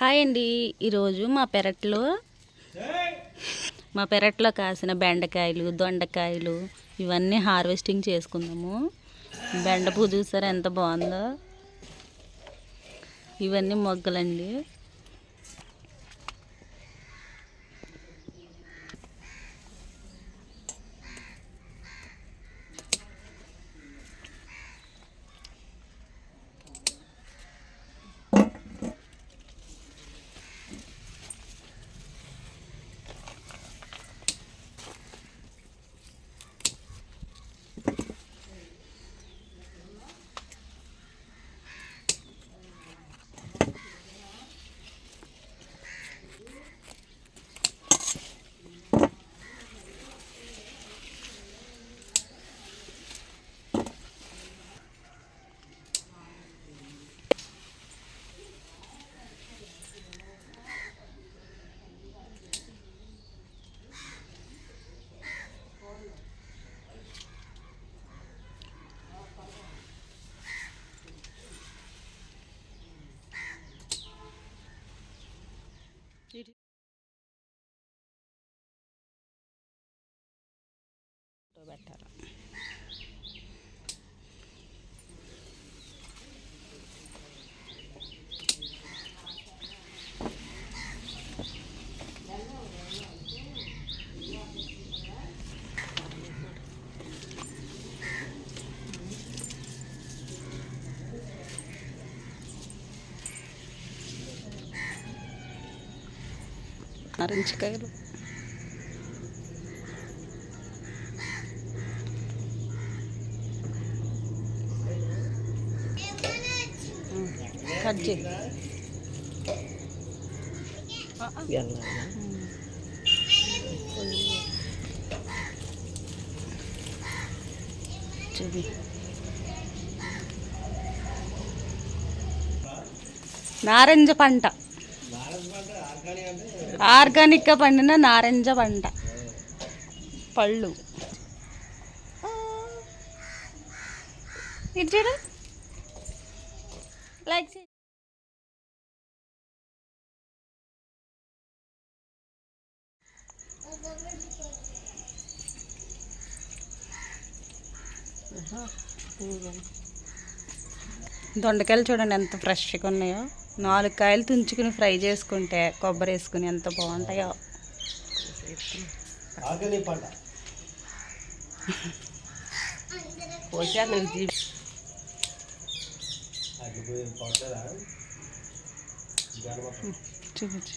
Hi అండి. ఈరోజు మా పెరట్లో మా పెరట్లో కాసిన బెండకాయలు దొండకాయలు ఇవన్నీ హార్వెస్టింగ్ చేసుకుందాము. బెండ పూ చూసారా ఎంత బాగుందో. ఇవన్నీ మొగ్గలండి. పెట్టాలి నారింజకాయలు కట్ చేయి. చూపి నారింజ పంట. ఆర్గానిక్గా పండిన నారింజ పంట. పళ్ళు. ఇటు లైక్ దొండకాయలు చూడండి ఎంత ఫ్రెష్గా ఉన్నాయో. నాలుగు కాయలు తుంచుకుని ఫ్రై చేసుకుంటే కొబ్బరి వేసుకుని ఎంత బాగుంటాయో. చూపించు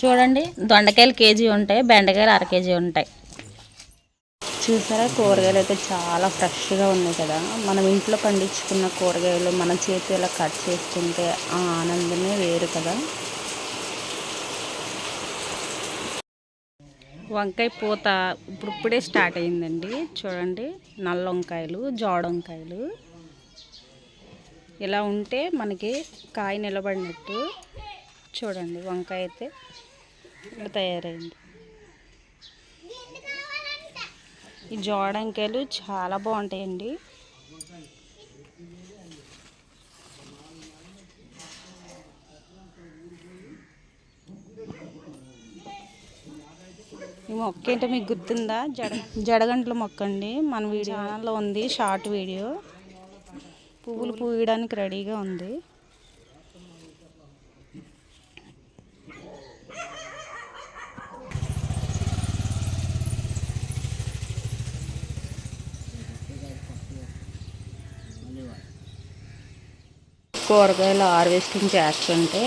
చూడండి దొండకాయలు కేజీ ఉంటాయి బెండకాయలు అర కేజీ ఉంటాయి. చూసారా కూరగాయలు అయితే చాలా ఫ్రెష్గా ఉన్నాయి కదా. మనం ఇంట్లో పండించుకున్న కూరగాయలు మన చేతిలో కట్ చేసుకుంటే ఆ ఆనందమే వేరు కదా. వంకాయ పూత ఇప్పుడిప్పుడే స్టార్ట్ అయిందండి చూడండి నల్ల వంకాయలు జోడ వంకాయలు ఇలా ఉంటే మనకి కాయ నిలబడినట్టు చూడండి వంకాయ అయితే ఇలా తయారైంది. ఈ జోడంకాయలు చాలా బాగుంటాయండి. ఈ మొక్క ఏంటో మీకు గుర్తుందా? జడ జడగంటల మొక్క అండి. మన వీడియో ఛానల్లో ఉంది షార్ట్ వీడియో. పువ్వులు పూయడానికి రెడీగా ఉంది. కూరగాయలు హార్వెస్టింగ్ చేస్తుంటే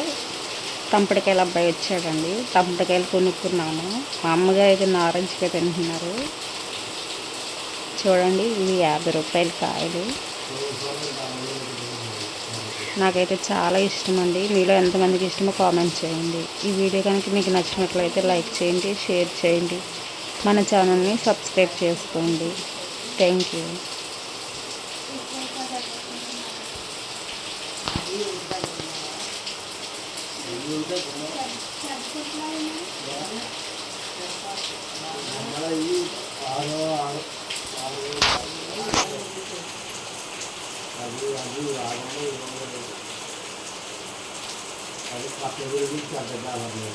తంపటికాయలు అబ్బాయి వచ్చాడండి. తంపటికాయలు కొనుక్కున్నాను. మా అమ్మగారు అయితే నారింజకాయ తింటున్నారు. చూడండి ఇవి యాభై రూపాయల కాయలు. నాకైతే చాలా ఇష్టం అండి మీలో ఎంతమందికి ఇష్టమో కామెంట్ చేయండి. ఈ వీడియో కనుక మీకు నచ్చినట్లయితే లైక్ చేయండి షేర్ చేయండి. మన ఛానల్ని సబ్స్క్రైబ్ చేసుకోండి. Thank you. అది పక్కన గురించి అర్థం కావాలి